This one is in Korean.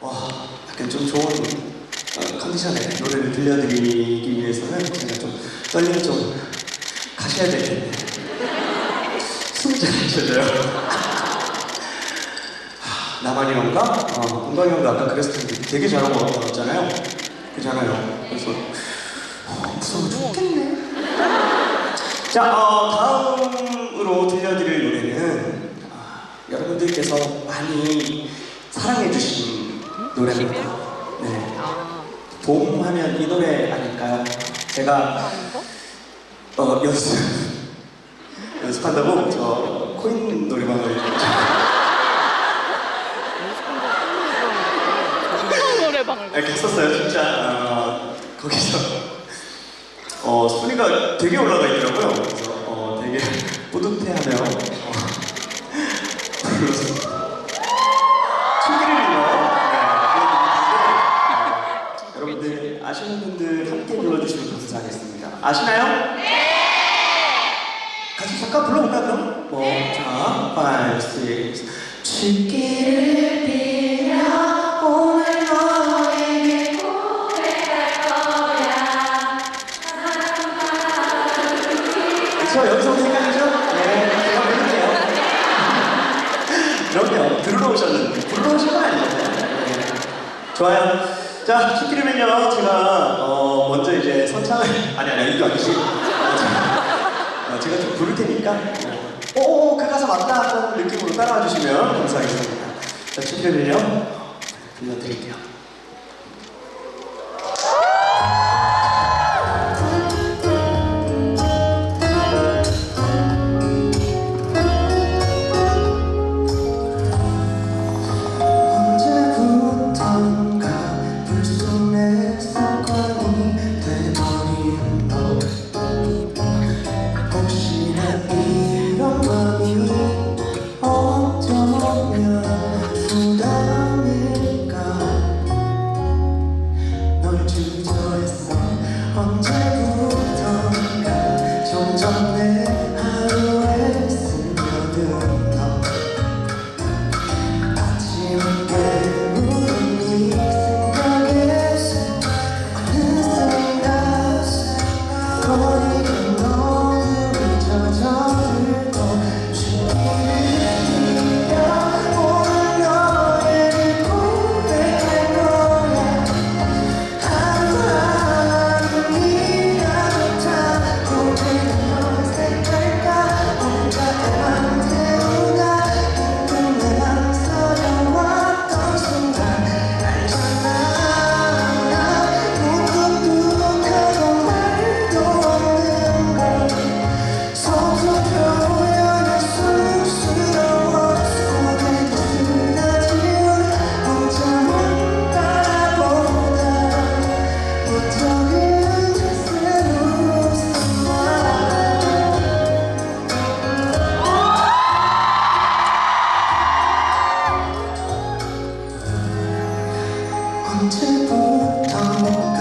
와, 약간 좀 좋은 어, 컨디션의 노래를 들려드리기 위해서는 제가 좀 떨림 좀 가셔야 되겠네. 숨이 잘안 쉬어져요. 하, 나만이 그런가? 어, 건강이 형도 아까 그랬을 텐데 되게 잘한 것 같았잖아요. 그잖아요. 그래서 어, 무서워 죽겠네. 자, 어, 다음으로 들려드릴 노래는 아, 여러분들께서 많이 사랑해 주신 노래입니다. 네. 봄 하면 이 노래 아닐까요? 제가 어, 연습 연습한다고 저 코인 노래방을 노래방을 이렇게 했었어요, 진짜. 어, 거기서 어, 순위가 되게 올라가 있더라고요. 그래서 어, 되게 뿌듯해하며 아시는 분들 함께 불러주시면 감사하겠습니다. 아시나요? 네. 같이 잠깐 불러볼까 그럼? 뭐, 자, 5, 6 춤기를 빌려 오늘 너에게 그쵸 여기서 생각이죠? 네 제가 부를게요 그럼요 들으러 오셨는데 불러 오신 건 아니잖아요 네. 좋아요 자 춤기르면요 제가 어, 먼저 이제 선창을 아니 아니 이거 아니지. 어, 제가, 어, 제가 좀 부를 테니까 오그 가사 맞다 하는 느낌으로 따라와 주시면 감사하겠습니다. 자 춤기르면요 들려드릴게요 언제부터